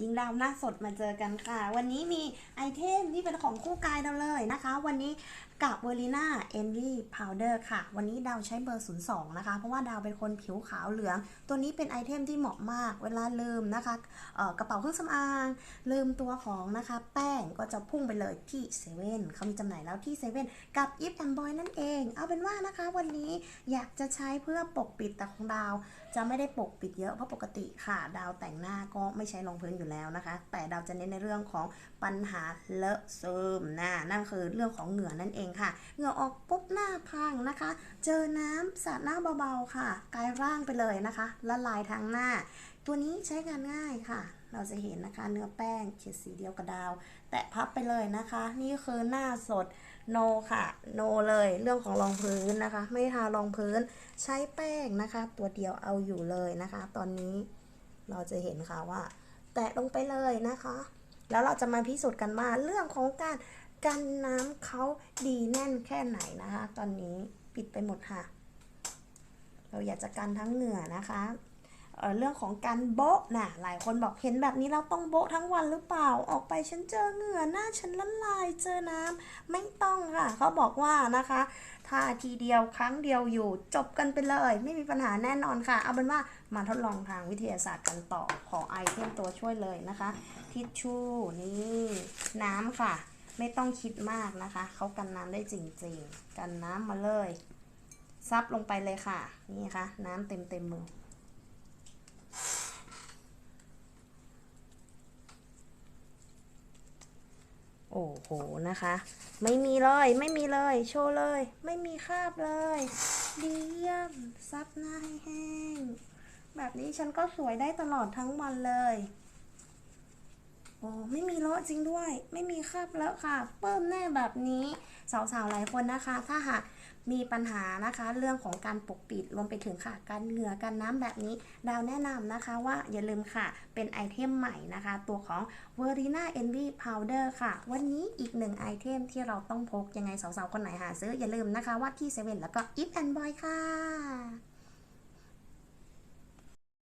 ยิงดาวหน้าสดมาเจอกันค่ะ วันนี้มีไอเทมที่เป็นของคู่กายเราเลยนะคะ วันนี้กับเวอรีน่าเอนวีพาวเดอร์ค่ะ วันนี้ดาวใช้เบอร์ 02 นะคะ เพราะว่าดาวเป็นคนผิวขาวเหลือง ตัวนี้เป็นไอเทมที่เหมาะมาก เวลาลืมนะคะกระเป๋าเครื่องสำอาง ลืมตัวของนะคะ แป้งก็จะพุ่งไปเลยที่เซเว่นเขามีจำหน่ายแล้วที่เซเว่นกับอิฟแอมบอยนั่นเอง เอาเป็นว่านะคะวันนี้อยากจะใช้เพื่อปกปิดแต่ของดาว จะไม่ได้ปกปิดเยอะเพราะปกติค่ะ ดาวแต่งหน้าก็ไม่ใช้รองพื้นอยู่แล้วนะคะ แต่ดาวจะเน้นในเรื่องของปัญหาเลอะซึมนะนั่นคือเรื่องของเหงื่อนั่นเองค่ะ เหงื่อออกปุ๊บหน้าพังนะคะ เจอน้ำสาดหน้าเบาๆค่ะ กายร่างไปเลยนะคะละลายทั้งหน้า ตัวนี้ใช้งานง่ายค่ะ เราจะเห็นนะคะเนื้อแป้งเฉดสีเดียวกับดาว แตะพับไปเลยนะคะ นี่คือหน้าสดโนค่ะโนเลยเรื่องของรองพื้นนะคะ ไม่ทารองพื้นใช้แป้งนะคะ ตัวเดียวเอาอยู่เลยนะคะ ตอนนี้เราจะเห็นค่ะว่า แตะลงไปเลยนะคะ แล้วเราจะมาพิสูจน์กันว่าเรื่องของการ กันน้ำเขาดีแน่นแค่ไหนนะคะ ตอนนี้ปิดไปหมดค่ะ เราอยากจะกันทั้งเหงื่อนะคะเเรื่องของการโบ๊ะนะหลายคนบอกเห็นแบบนี้เราต้องโบ๊ะทั้งวันหรือเปล่า ออกไปฉันเจอเหงื่อหน้าฉันละลายเจอน้ำไม่ต้องค่ะเขาบอกว่านะคะทาทีเดียวครั้งเดียวอยู่จบกันไปเลย ไม่มีปัญหาแน่นอนค่ะ เอาเป็นว่ามาทดลองทางวิทยาศาสตร์กันต่อขอไอเทมตัวช่วยเลยนะคะ ทิชชู่นี่น้ำค่ะ ไม่ต้องคิดมากนะคะ เขากันน้ำได้จริงๆ กันน้ำมาเลย ซับลงไปเลยค่ะ นี่ค่ะ น้ำเต็มเต็มมือ โอ้โห นะคะ ไม่มีเลย ไม่มีเลย โชว์เลย ไม่มีคราบเลย ดีเยี่ยม ซับหน้าให้แห้ง แบบนี้ฉันก็สวยได้ตลอดทั้งวันเลย ไม่มีเลอะจริงด้วย ไม่มีคราบเลอะค่ะเปิ้มแน่แบบนี้สาวๆหลายคนนะคะ ถ้าหากมีปัญหานะคะ เรื่องของการปกปิดรวมไปถึงค่ะการเหงื่อการน้ำแบบนี้ ดาวแนะนำนะคะว่าอย่าลืมค่ะเป็นไอเทมใหม่นะคะ ตัวของ v e r i n a Envy Powder ค่ะ วันนี้อีกหนึ่งไอเทมที่เราต้องพกยังไงสาวๆคนไหนหาซื้ออย่าลืมนะคะว่าที่เซเว่นแล้วก็ If and Boy ค่ะ